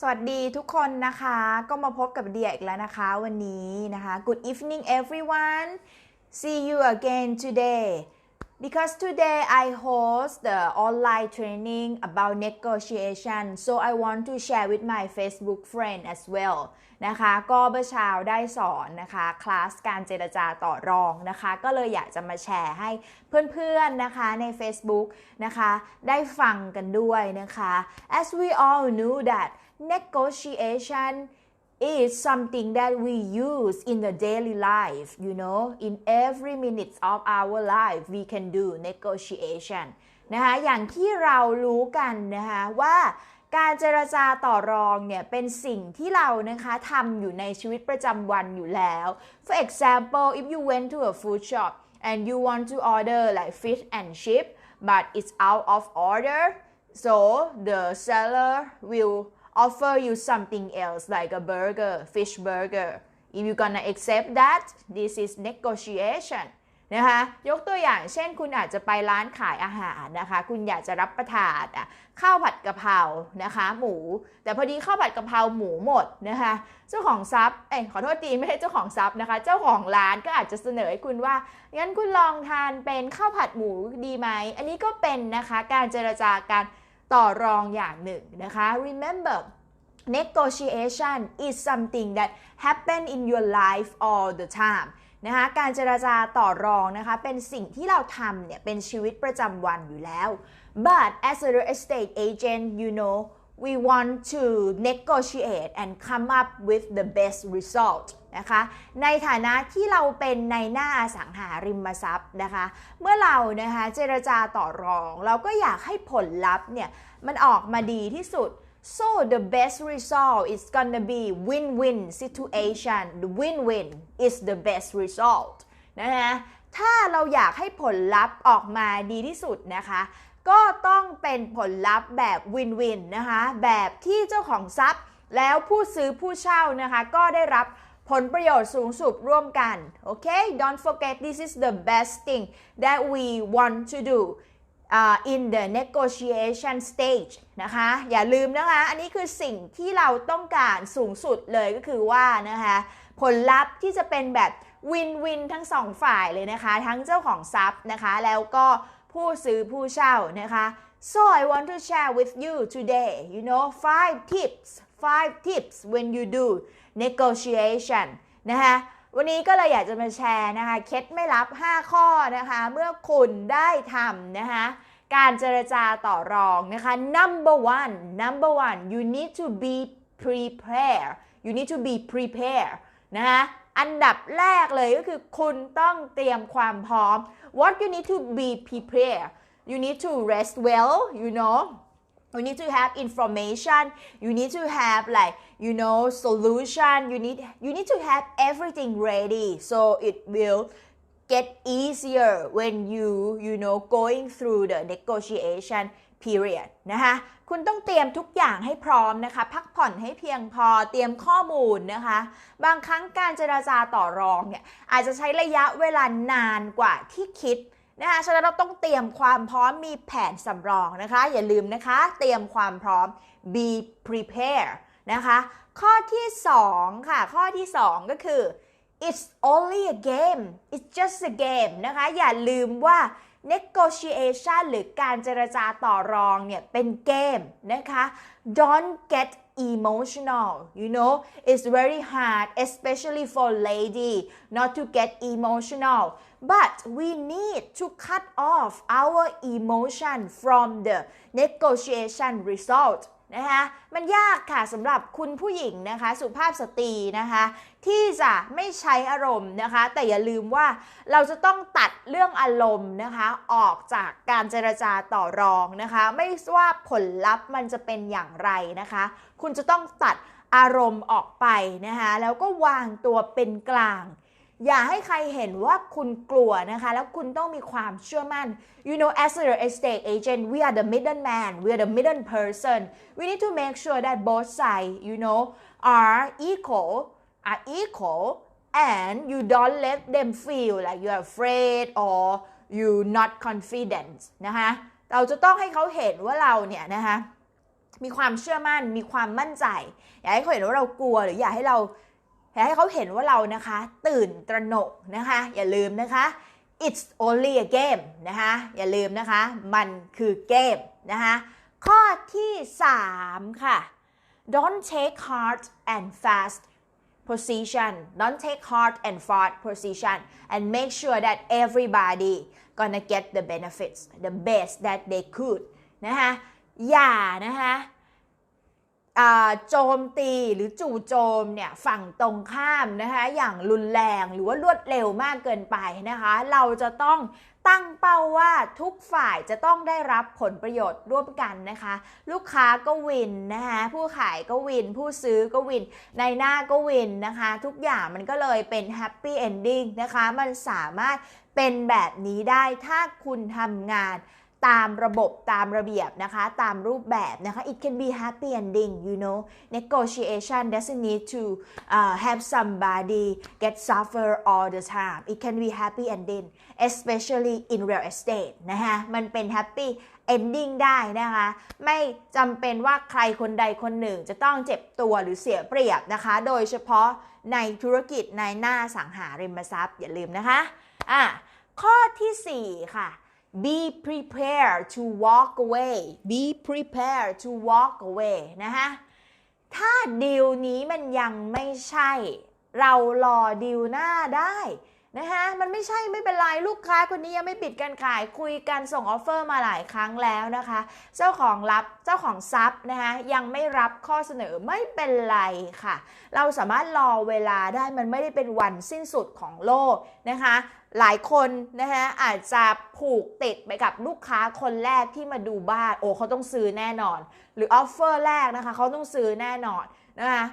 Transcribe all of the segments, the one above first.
สวัสดีทุกคนนะคะ ก็มาพบกับเดียอีกแล้วนะคะ วันนี้นะคะ Good evening everyone see you again today because today I host the online training about negotiation so I want to share with my Facebook friend as well นะคะ ก็เมื่อเช้าได้สอนนะคะ คลาสการเจรจาต่อรองนะคะ ก็เลยอยากจะมาแชร์ให้เพื่อนๆนะคะใน Facebook นะคะ ได้ฟังกันด้วยนะคะ as we all knew that negotiation is something that we use in the daily life you know in every minute of our life we can do negotiation นะคะอย่างที่เรารู้กันนะคะว่าการเจรจาต่อรองเนี่ยเป็นสิ่งที่เรานะคะทำอยู่ในชีวิตประจำวันอยู่แล้ว for example if you went to a food shop and you want to order like fish and chip but it's out of order so the seller will offer you something else like a burger, fish burger. If you gonna accept that, this is negotiation. นะคะยกตัวอย่างเช่นคุณอาจจะไปร้านขายอาหารนะคะ คุณอยากจะรับประทานอะข้าวผัดกะเพรานะคะหมู แต่พอดีข้าวผัดกะเพราหมูหมดนะคะเจ้าของทรัพย์เอ้ยขอโทษทีไม่ใช่เจ้าของทรัพย์นะคะ เจ้าของร้านก็อาจจะเสนอให้คุณว่างั้นคุณลองทานเป็นข้าวผัดหมูดีไหมอันนี้ก็เป็นนะคะการเจรจาการ ต่อรองอย่างหนึ่งนะคะ remember negotiation is something that happen in your life all the time นะคะการเจราจาต่อรองนะคะเป็นสิ่งที่เราทำเนี่ยเป็นชีวิตประจำวันอยู่แล้ว but as a real estate agent you know we want to negotiate and come up with the best result นะคะในฐานะที่เราเป็นในหน้าอสังหาริมทรัพย์นะคะ เมื่อเรานะคะเจรจาต่อรอง เราก็อยากให้ผลลัพธ์เนี่ยมันออกมาดีที่สุด So the best result is gonna be win-win situation. The win-win is the best result นะคะถ้าเราอยากให้ผลลัพธ์ออกมาดีที่สุดนะคะ ก็ต้องเป็นผลลัพธ์แบบ win-win นะคะ แบบที่เจ้าของทรัพย์ แล้วผู้ซื้อผู้เช่านะคะ ก็ได้รับผลประโยชน์สูงสุดร่วมกัน โอเค don't forget this is the best thing that we want to do uh, in the negotiation stage นะคะ อย่าลืมนะคะ อันนี้คือสิ่งที่เราต้องการสูงสุดเลยก็คือว่านะคะ ผลลัพธ์ที่จะเป็นแบบวินวินทั้งสองฝ่ายเลยนะคะ ทั้งเจ้าของทรัพย์นะคะ แล้วก็ ผู้ซื้อผู้เช่านะคะ so I want to share with you today you know five tips five tips when you do negotiation นะคะวันนี้ก็เลยอยากจะมาแชร์นะคะเคล็ดไม่ลับ 5 ข้อนะคะ เมื่อคุณได้ทำนะคะการเจรจาต่อรองนะคะ number one number one you need to be prepare you need to be prepare นะคะอันดับแรกเลยก็คือคุณต้องเตรียมความพร้อม what you need to be prepare you need to rest well you know. You need to have information. You need to have like you know solution. You need you need to have everything ready so it will get easier when you you know going through the negotiation period นะคะคุณต้องเตรียมทุกอย่างให้พร้อมนะคะ พักผ่อนให้เพียงพอเตรียมข้อมูลนะคะ บางครั้งการเจราจาต่อรองเนี่ยอาจจะใช้ระยะเวลานานกว่าที่คิดนะคะฉะนั้นเราต้องเตรียมความพร้อมมีแผนสำรองนะคะ อย่าลืมนะคะ เตรียมความพร้อม be prepare นะคะ ข้อที่ 2 ค่ะ ข้อที่ 2 ก็คือ it's only a game it's just a game นะคะ อย่าลืมว่า negotiation หรือการเจรจาต่อรองเนี่ยเป็นเกมนะคะ don't get emotional you know it's very hard especially for lady not to get emotional but we need to cut off our emotion from the negotiation result นะคะมันยากค่ะสำหรับคุณผู้หญิงนะคะ สุภาพสตรีนะคะ ที่จะไม่ใช้อารมณ์นะคะ แต่อย่าลืมว่าเราจะต้องตัดเรื่องอารมณ์นะคะ ออกจากการเจรจาต่อรองนะคะ ไม่ว่าผลลัพธ์มันจะเป็นอย่างไรนะคะ คุณจะต้องตัดอารมณ์ออกไปนะคะแล้วก็วางตัวเป็นกลาง อย่าให้ใครเห็นว่าคุณกลัวนะคะ แล้วคุณต้องมีความเชื่อมั่น you know as a real estate agent we are the middleman we are the middle person we need to make sure that both sides you know are equal are equal and you don't let them feel like you're afraid or you not confident นะคะเราจะต้องให้เขาเห็นว่าเราเนี่ยนะคะมีความเชื่อมั่นมีความมั่นใจ อยากให้เขาเห็นว่าเรากลัวหรืออยากให้เราอยากให้เขาเห็นว่าเรานะคะ ตื่นตระหนกนะคะ อย่าลืมนะคะ it's only a game นะคะอย่าลืมนะคะ มันคือเกมนะคะข้อที่ 3 ค่ะ don't take hard and fast position don't take hard and fast position and make sure that everybody gonna get the benefits the best that they could นะคะอย่านะคะโจมตีหรือจู่โจมเนี่ยฝั่งตรงข้ามนะคะอย่างรุนแรงหรือว่ารวดเร็วมากเกินไปนะคะ เราจะต้อง ตั้งเป้าว่าทุกฝ่ายจะต้องได้รับผลประโยชน์ร่วมกันนะคะ ลูกค้าก็วินนะคะผู้ขายก็วิน ผู้ซื้อก็วิน ในหน้าก็วินนะคะ ทุกอย่างมันก็เลยเป็นแฮปปี้เอนดิ้งนะคะ มันสามารถเป็นแบบนี้ได้ถ้าคุณทำงาน ตามระบบตามระเบียบนะคะ ตามรูปแบบนะคะ it can be happy ending you know negotiation doesn't need to uh, have somebody get suffer all the time it can be happy ending especially in real estate นะคะมันเป็น happy ending ได้นะคะ ไม่จำเป็นว่าใครคนใดคนหนึ่งจะต้องเจ็บตัวหรือเสียเปรียบนะคะ โดยเฉพาะในธุรกิจในหน้าสังหาริมทรัพย์อย่าลืมนะคะอะข้อทีสี่4 ค่ะ be prepared to walk away be prepared to walk away นะคะถ้าดีลนี้มันยังไม่ใช่ เรารอดีลหน้าได้นะคะมันไม่ใช่ไม่เป็นไรลูกค้าคนนี้ยังไม่ปิดการขายคุยกันส่งออฟเฟอร์มาหลายครั้งแล้วนะคะ เจ้าของรับเจ้าของซับนะคะยังไม่รับข้อเสนอไม่เป็นไรค่ะ เราสามารถรอเวลาได้มันไม่ได้เป็นวันสิ้นสุดของโลกนะคะ หลายคนนะคะอาจจะผูกติดไปกับลูกค้าคนแรกที่มาดูบ้าน โอ้เขาต้องซื้อแน่นอน หรือออฟเฟอร์แรกนะคะเขาต้องซื้อแน่นอนนะคะ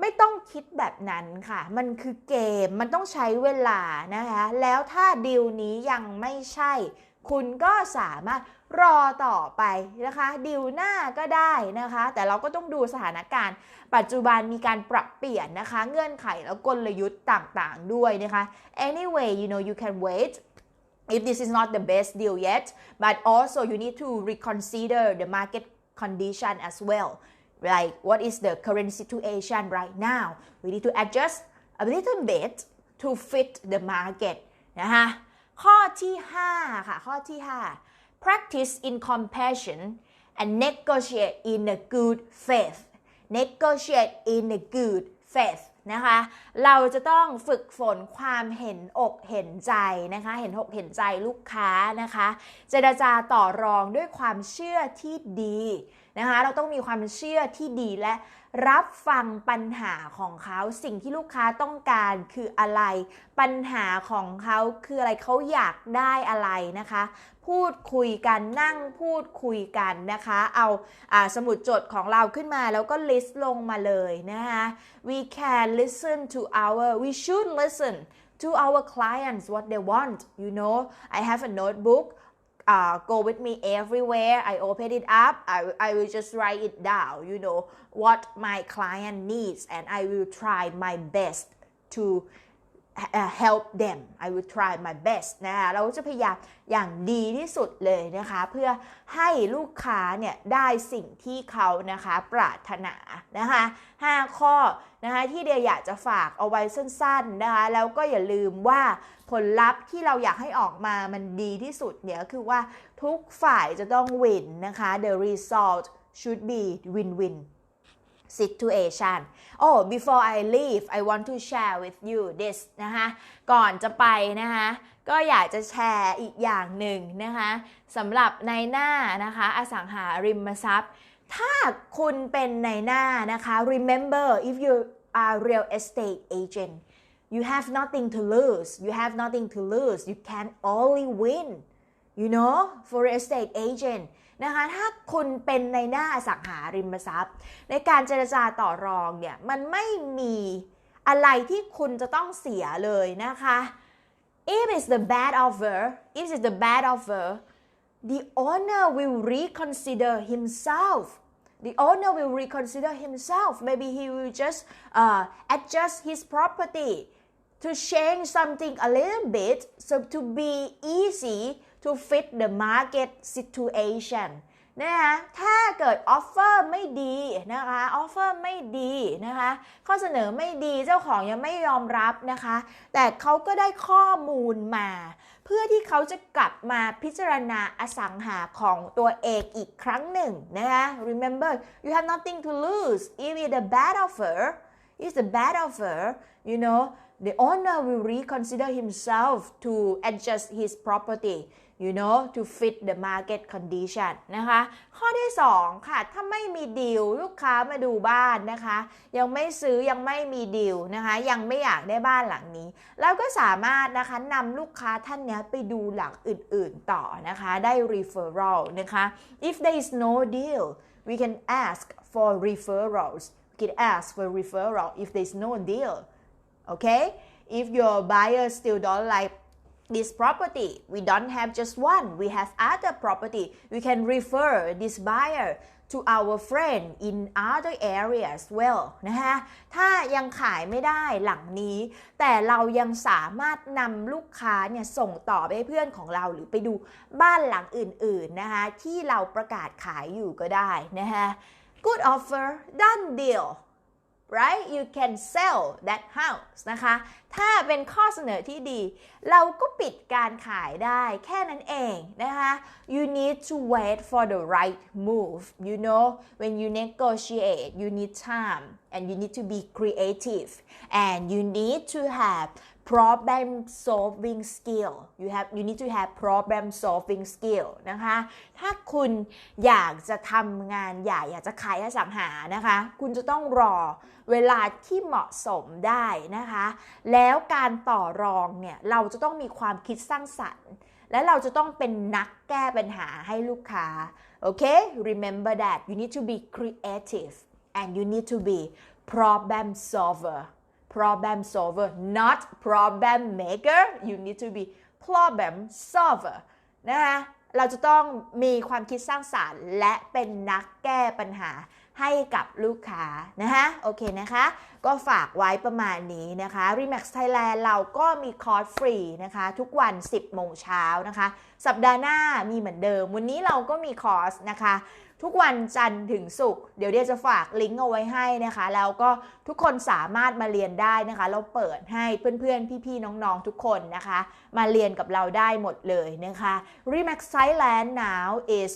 ไม่ต้องคิดแบบนั้นค่ะ มันคือเกมมันต้องใช้เวลานะคะ แล้วถ้าดีลนี้ยังไม่ใช่ คุณก็สามารถ รอต่อไปนะคะดีลหน้าก็ได้นะคะ แต่เราก็ต้องดูสถานการณ์ ปัจจุบันมีการปรับเปลี่ยนนะคะ เงื่อนไขแล้วกลยุทธ์ต่างๆ ด้วยนะคะ anyway you know you can wait if this is not the best deal yet but also you need to reconsider the market condition as well like what is the current situation right now we need to adjust a little bit to fit the market นะคะข้อที่ 5 ค่ะ ข้อที่ 5 practice in compassion and negotiate in a good faith negotiate in a good faith นะคะ เราจะต้องฝึกฝนความเห็นอกเห็นใจนะคะ เห็นอกเห็นใจลูกค้านะคะ เจรจาต่อรองด้วยความเชื่อที่ดีนะคะ เราต้องมีความเชื่อที่ดีและรับฟังปัญหาของเขาสิ่งที่ลูกค้าต้องการคืออะไร ปัญหาของเขาคืออะไรเขาอยากได้อะไรนะคะ พูดคุยกันนั่งพูดคุยกันนะคะ เอาอาสมุดจดของเราขึ้นมาแล้วก็ list ลงมาเลยนะคะ we can listen to our we should listen to our clients what they want you know I have a notebook uh, go with me everywhere. I open it up. I, I will just write it down, you know, what my client needs, and I will try my best to help them I will try my best นะคะเราจะพยายามอย่างดีที่สุดเลยนะคะ เพื่อให้ลูกค้าเนี่ยได้สิ่งที่เขานะคะปรารถนานะคะ5ข้อนะคะที่เดียอยากจะฝากเอาไว้สั้นๆนะคะแล้วก็อย่าลืมว่าผลลัพธ์ที่เราอยากให้ออกมามันดีที่สุดเนี่ยก็คือว่าทุกฝ่ายจะต้องวินนะคะ the result should be win-win situation oh before I leave I want to share with you this นะคะก่อนจะไปนะคะก็อยากจะแชร์อีกอย่างหนึ่งนะคะสำหรับในหน้านะคะอสังหาริมทรัพย์ ถ้าคุณเป็นในหน้านะคะ remember if you are real estate agent you have nothing to lose you have nothing to lose you can only win you know for real estate agent นะคะ ถ้าคุณเป็นในหน้าอสังหาริมทรัพย์ ในการเจรจาต่อรองเนี่ยมันไม่มีอะไรที่คุณจะต้องเสียเลยนะคะ if it's the bad offer if it's the bad offer the owner will reconsider himself the owner will reconsider himself maybe he will just uh, adjust his property to change something a little bit so to be easy to fit the market situation นะคะถ้าเกิดออฟเฟอร์ไม่ดีนะคะออฟเฟอร์ไม่ดีนะคะข้อเสนอไม่ดีเจ้าของยังไม่ยอมรับนะคะ แต่เขาก็ได้ข้อมูลมา เพื่อที่เขาจะกลับมาพิจารณาอสังหาของตัวเองอีกครั้งหนึ่งนะคะ remember you have nothing to lose if it's a bad offer it's a bad offer you know the owner will reconsider himself to adjust his property you know to fit the market condition นะคะ ข้อที่ 2 ค่ะ ถ้าไม่มีดีลลูกค้ามาดูบ้านนะคะ ยังไม่ซื้อยังไม่มีดีลนะคะ ยังไม่อยากได้บ้านหลังนี้แล้วก็สามารถนะคะนำลูกค้าท่านนี้ไปดูหลังอื่นๆต่อนะคะ ได้ referral นะคะ if there is no deal we can ask for referrals we can ask for referral if there is no deal okay if your buyer still don't like this property we don't have just one we have other property we can refer this buyer to our friend in other areas well นะคะถ้ายังขายไม่ได้หลังนี้ แต่เรายังสามารถนำลูกค้าเนี่ยส่งต่อไปให้เพื่อนของเราหรือไปดูบ้านหลังอื่นๆนะคะที่เราประกาศขายอยู่ก็ได้นะคะ good offer done deal right you can sell that house นะคะ ถ้าเป็นข้อเสนอที่ดี เราก็ปิดการขายได้แค่นั้นเองนะคะ you need to wait for the right move you know when you negotiate you need time and you need to be creative and you need to have problem solving skill you have you need to have problem solving skill นะคะ ถ้าคุณอยากจะทำงานใหญ่อยากจะขายอสังหานะคะ คุณจะต้องรอเวลาที่เหมาะสมได้นะคะ แล้วการต่อรองเนี่ยเราจะต้องมีความคิดสร้างสรรค์และเราจะต้องเป็นนักแก้ปัญหาให้ลูกค้า โอเค remember that you need to be creative and you need to be problem solver problem solver not problem maker you need to be problem solver นะคะเราจะต้องมีความคิดสร้างสารรค์ และเป็นนักแก้ปัญหาให้กับลูกค้านะคะโอเคนะคะ ก็ฝากไว้ประมาณนี้นะคะ Remax Thailand เราก็มีคอร์สฟรีนะคะ ทุกวัน 10โมงเช้านะคะ สัปดาห์หน้ามีเหมือนเดิม วันนี้เราก็มีคอร์สนะคะ ทุกวันจันทร์ถึงศุกร์เดี๋ยวเดียจะฝากลิงก์เอาไว้ให้นะคะ แล้วก็ทุกคนสามารถมาเรียนได้นะคะ เราเปิดให้เพื่อนๆ พี่ๆ น้องๆ ทุกคนนะคะ มาเรียนกับเราได้หมดเลยนะคะ Remax Thailand now is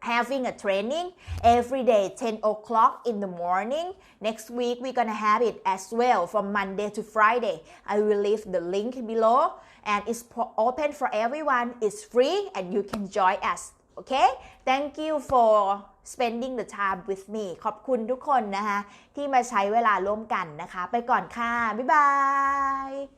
having a training every day 10 o'clock in the morning next week we're gonna have it as well from monday to friday i will leave the link below and it's open for everyone it's free and you can join us โอเค thank you for spending the time with me ขอบคุณทุกคนนะคะ ที่มาใช้เวลาร่วมกันนะคะ ไปก่อนค่ะ บ๊ายบาย